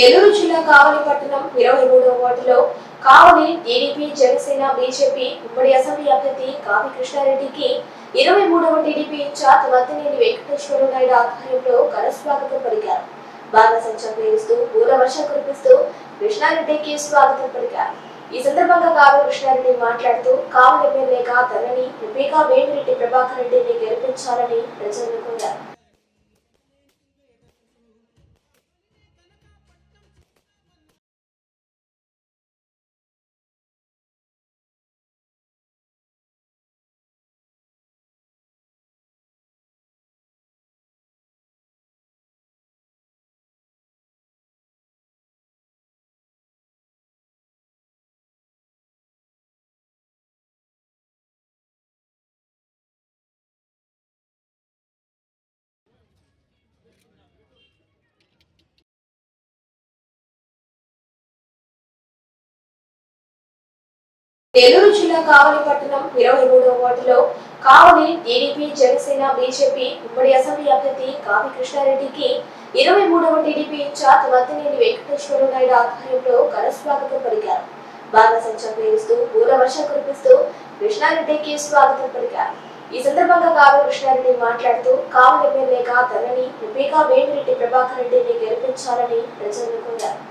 నెల్లూరు జిల్లా కావలి పట్టణం ఇరవై మూడవ వార్డులో కావలి టీడీపీ జనసేన బీజేపీ ఉమ్మడి అసెంబ్లీ అభ్యర్థి కావి కృష్ణారెడ్డికి ఇరవై మూడవ టీడీపీ ఇన్ఛార్జ్ వత్తినేని వెంకటేశ్వర నాయుడు ఆధ్వర్యంలో ఘనస్వాగతం పలికారు. బాగా సంచం పేరుస్తూ పూల వర్షం కురిపిస్తూ కృష్ణారెడ్డికి స్వాగతం పలికారు. ఈ సందర్భంగా కావి కృష్ణారెడ్డి మాట్లాడుతూ కావలి ఎమ్మెల్యేగా తనని ఎంపీగా వేమిరెడ్డి ప్రభాకర్ రెడ్డిని గెలిపించాలని ప్రజలను కోరారు. నెల్లూరు జిల్లా కావలి పట్టణం ఇరవై మూడవ వార్డులో కావలి టీడీపీ జనసేన బీజేపీ ఉమ్మడి అసెంబ్లీ అభ్యర్థి కావి కృష్ణారెడ్డికి ఇరవై మూడవ టీడీపీ ఇన్ఛార్జ్ వత్తినేని వెంకటేశ్వర నాయుడు ఆధ్వర్యంలో ఘన స్వాగతం పలికారు. బాణసంచం పేరుస్తూ పూల వర్షం కురిపిస్తూ కృష్ణారెడ్డికి స్వాగతం పలికారు. ఈ సందర్భంగా కావి కృష్ణారెడ్డి మాట్లాడుతూ కావలి ఎమ్మెల్యేగా తనని ఎంపీగా వేమిరెడ్డి ప్రభాకర్ రెడ్డిని గెలిపించాలని ప్రజలు కోరారు.